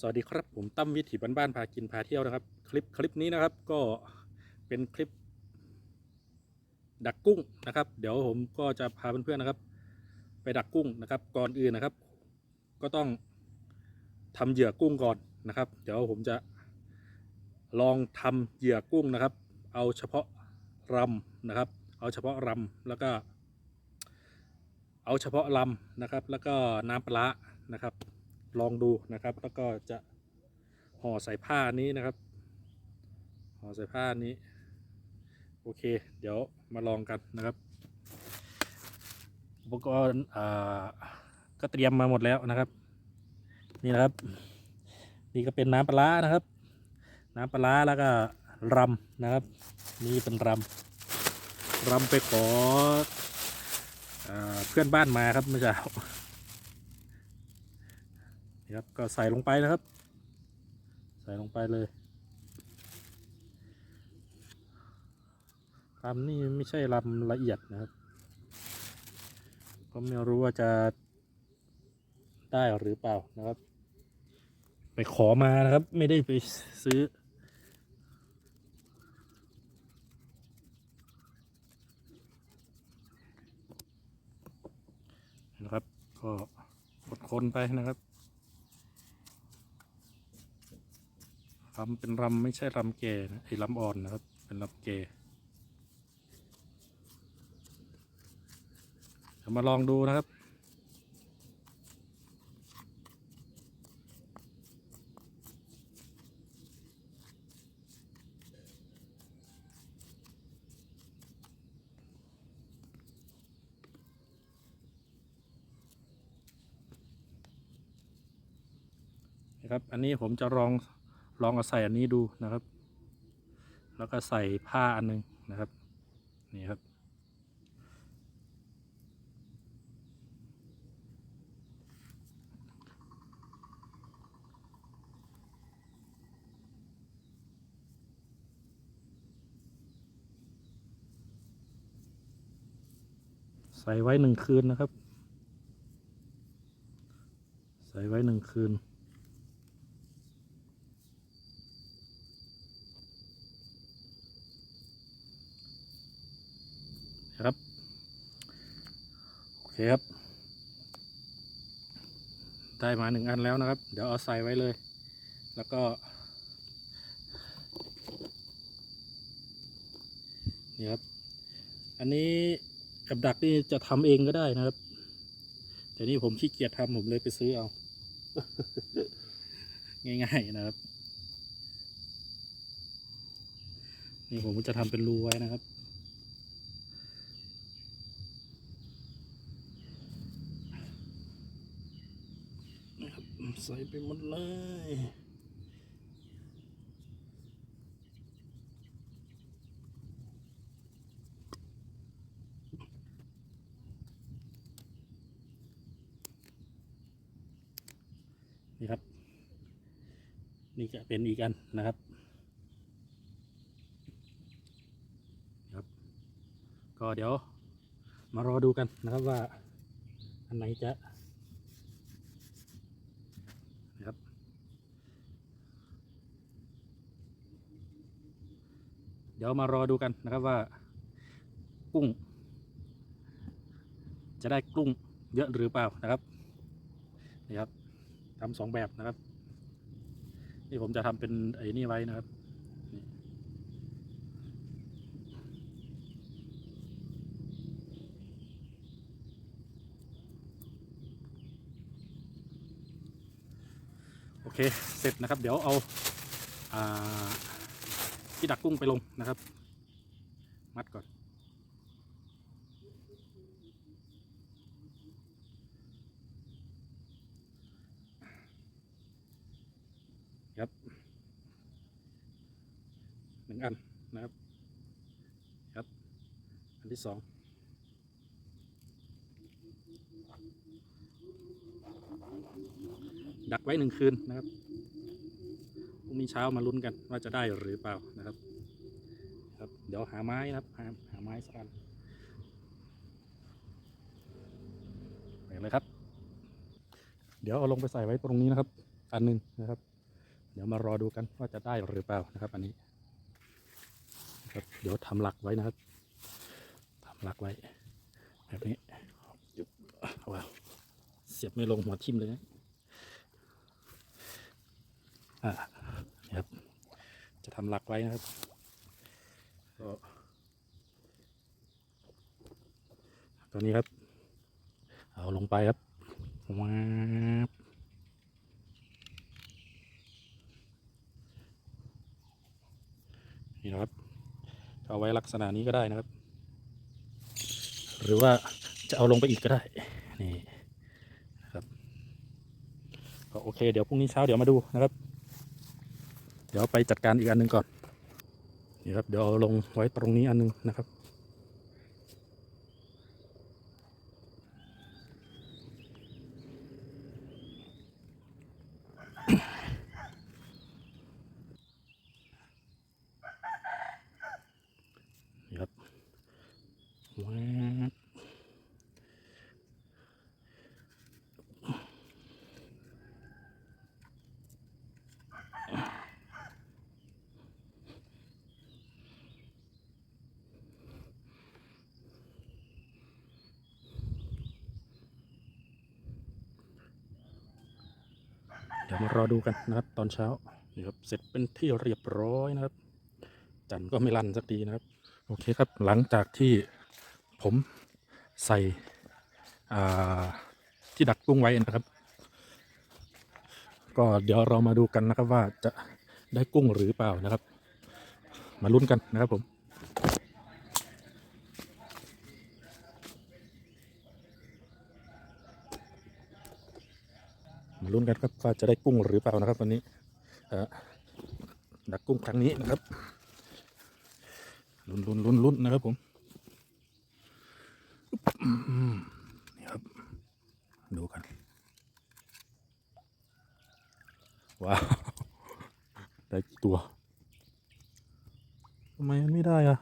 สวัสดีครับผมตั้มวิถีบ้านๆพากินพาเที่ยวนะครับ คลิปคลิปนี้นะครับก็เป็นคลิป ดักกุ้งนะครับ เดี๋ยวผมก็จะพาเพื่อนๆนะครับ ไปดักกุ้งนะครับ ก่อนอื่นนะครับ ก็ต้องทำเหยื่อกุ้งก่อนนะครับ เดี๋ยวผมจะลองทำเหยื่อกุ้งนะครับ เอาเฉพาะรำนะครับ เอาเฉพาะรำแล้วก็ เอาเฉพาะลำนะครับ แล้วก็น้ำปลานะครับ ลองดูนะครับ แล้วก็จะห่อใส่ผ้านี้นะครับ ห่อใส่ผ้านี้ โอเค เดี๋ยวมาลองกันนะครับ อุปกรณ์ก็เตรียมมาหมดแล้วนะครับ นี่นะครับ นี่ก็เป็นน้ำปลานะครับ น้ำปลาแล้วก็รำนะครับ นี่เป็นรำรำไปขออเพื่อนบ้านมาครับเมื่อเช้า นี่ครับก็ใส่ลงไปนะครับ ใส่ลงไปเลยลำนี่ไม่ใช่ลำละเอียดนะครับ ก็ไม่รู้ว่าจะได้หรือเปล่านะครับ ไปขอมานะครับ ไม่ได้ไปซื้อนะครับ ก็กดคนไปนะครับ รำเป็นรำไม่ใช่รำเกนะไอ้รำอ่อนนะครับ เป็นรำเกเดี๋ยวมาลองดูนะครับนะครับ อันนี้ผมจะลอง ลองเอาใส่อันนี้ดูนะครับ แล้วก็ใส่ผ้าอันหนึงนะครับนี่ครับ ใส่ไว้หนึ่งคืนนะครับ ใส่ไว้หนึ่งคืน นะครับ โอเคครับ ได้มาหนึ่งอันแล้วนะครับ เดี๋ยวเอาใส่ไว้เลย แล้วก็ นี่ครับ อันนี้กับดักนี่จะทำเองก็ได้นะครับ แต่นี่ผมขี้เกียจทำผมเลยไปซื้อเอา ง่ายๆนะครับนี่ผมจะทำเป็นรูไว้นะครับ นะครับ ใส่ไปหมดเลยนี่ครับ นี่จะเป็นอีกอันนะครับครับ ก็เดี๋ยวมารอดูกันนะครับว่า อันไหนจะ นะครับ เดี๋ยวมารอดูกันนะครับว่า กุ้ง จะได้กุ้งเยอะหรือเปล่านะครับนี่ครับทำสองแบบนะครับ นี่ผมจะทำเป็นไอ้นี่ไว้นะครับโอเค เสร็จนะครับ เดี๋ยวเอาอ่า ที่ดักกุ้งไปลงนะครับ มัดก่อน ครับหนึ่งอันนะครับ ครับ อันที่สองดักไว้หนึ่งคืนนะครับ พรุ่งนี้เช้ามาลุ้นกันว่าจะได้หรือเปล่านะครับ ครับ เดี๋ยวหาไม้นะครับ หาหาไม้สักอันไปเลยครับ เดี๋ยวเอาลงไปใส่ไว้ตรงนี้นะครับ อันหนึงนะครับ เดี๋ยวมารอดูกันว่าจะได้หรือเปล่านะครับ อันนี้นครับเดี๋ยวทำหลักไว้นะครับทำหลักไว้ แบบนี้ว้าวเสียบไม่ลงหัวทิ่มเลยนะอ่า ครับ จะทำหลักไว้นะครับก็ตัวนี้ครับ เอาลงไปครับว้าบนี่นะครับ เอาไว้ลักษณะนี้ก็ได้นะครับ หรือว่าจะเอาลงไปอีกก็ได้ นี่นะครับ ก็โอเค เดี๋ยวพรุ่งนี้เช้าเดี๋ยวมาดูนะครับ เดี๋ยวไปจัดการอีกอันหนึ่งก่อนนี่ครับเดี๋ยวเอาลงไว้ตรงนี้อันหนึงนะครับ นี่ครับว้าว เดี๋ยวมารอดูกันนะครับ ตอนเช้านี่ครับเสร็จเป็นที่เรียบร้อยนะครับ จันก็ไม่ลั่นสักทีนะครับ โอเคครับหลังจากที่ผมใส่ที่ดักกุ้งไว้นะครับ ก็เดี๋ยวเรามาดูกันนะครับว่าจะได้กุ้งหรือเปล่านะครับ มาลุ้นกันนะครับผม มาลุ้นกันครับว่าจะได้กุ้งหรือเปล่านะครับวันนี้เออดักกุ้งครั้งนี้นะครับลุ้นลุ้นลุ้นลุ้นนะครับผมอืมนี่ครับดูกันว้าวได้กี่ตัวทำไมมันไม่ได้อะ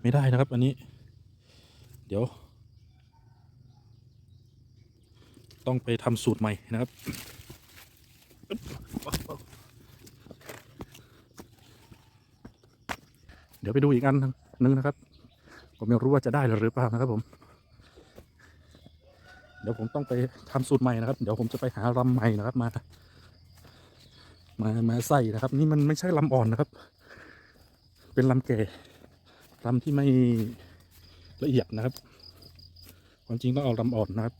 ไม่ได้นะครับอันนี้ เดี๋ยว ต้องไปทำสูตรใหม่นะครับ เดี๋ยวไปดูอีกอันนึงนะครับ ผมยังรู้ว่าจะได้หรือเปล่านะครับผม เดี๋ยวผมต้องไปทำสูตรใหม่นะครับ เดี๋ยวผมจะไปหารำใหม่นะครับมา มามาใส่นะครับ นี่มันไม่ใช่ลำอ่อนนะครับ เป็นลำแก่ลำที่ไม่ ละเอียดนะครับ ความจริงต้องเอาลำอ่อนนะครับ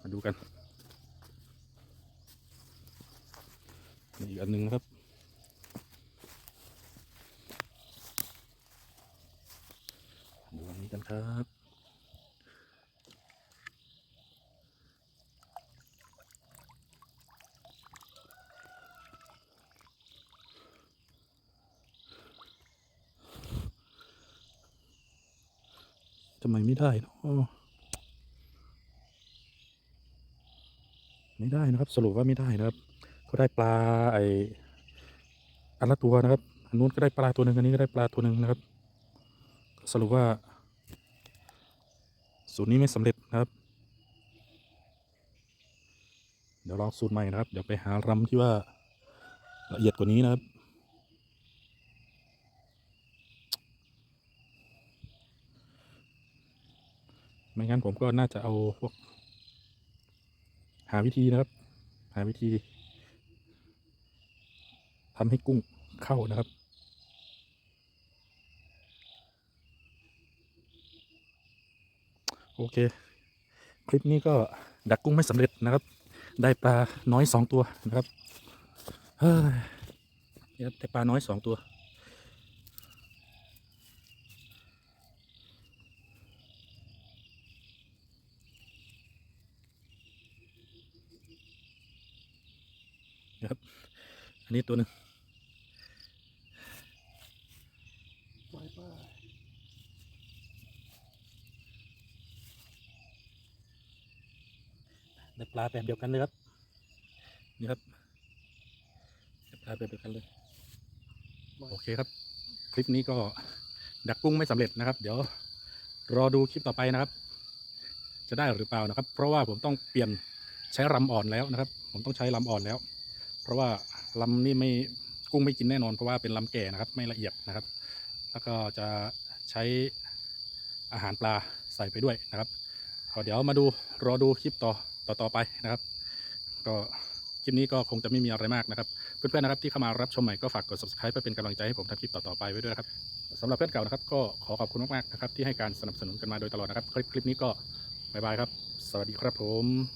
มาดูกันนี่อีกอันหนึ่งนะครับ ดูอันนี้กันครับ ทำไมไม่ได้เนอะไม่ได้นะครับ สรุปว่าไม่ได้นะครับ ก็ได้ปลาไออันละตัวนะครับอันนู้นก็ได้ปลาตัวหนึ่งอันนี้ก็ได้ปลาตัวหนึ่งนะครับ สรุปว่าสูตรนี้ไม่สำเร็จนะครับ เดี๋ยวลองสูตรใหม่นะครับ เดี๋ยวไปหารำที่ว่าละเอียดกว่านี้นะครับ ไม่งั้นผมก็น่าจะเอาพวก หาวิธีนะครับ หาวิธีทำให้กุ้งเข้านะครับ โอเค คลิปนี้ก็ดักกุ้งไม่สำเร็จนะครับ ได้ปลาน้อยสองตัวนะครับ เฮ้ยได้ปลาน้อยสองตัว นะครับ อันนี้ตัวหนึ่งได้ปลาแบบเดียวกันเลยครับ นี่ครับได้ปลาแบบเดียวกันเลย โอเคครับ คลิปนี้ก็ดักกุ้งไม่สำเร็จนะครับ เดี๋ยวรอดูคลิปต่อไปนะครับ จะได้หรือเปล่านะครับ เพราะว่าผมต้องเปลี่ยนใช้ลำอ่อนแล้วนะครับ ผมต้องใช้ลำอ่อนแล้ว เพราะว่าลำนี่ไม่กุ้งไม่กินแน่นอนเพราะว่าเป็นลำแก่นะครับ ไม่ละเอียดนะครับ แล้วก็จะใช้อาหารปลาใส่ไปด้วยนะครับเดี๋ยวมาดูรอดูคลิปต่อต่อต่อไปนะครับ ก็คลิปนี้ก็คงจะไม่มีอะไรมากนะครับ เพื่อนๆนะครับที่เข้ามารับชมใหม่ก็ฝากกด subscribe เพื่อเป็นกำลังใจให้ผมทำคลิปต่อๆไปไว้ด้วยนะครับสำหรับเพื่อนเก่านะครับ ก็ขอขอบคุณมากๆนะครับที่ให้การสนับสนุนกันมาโดยตลอดนะครับ คลิปคลิปนี้ก็บายบายครับ สวัสดีครับผม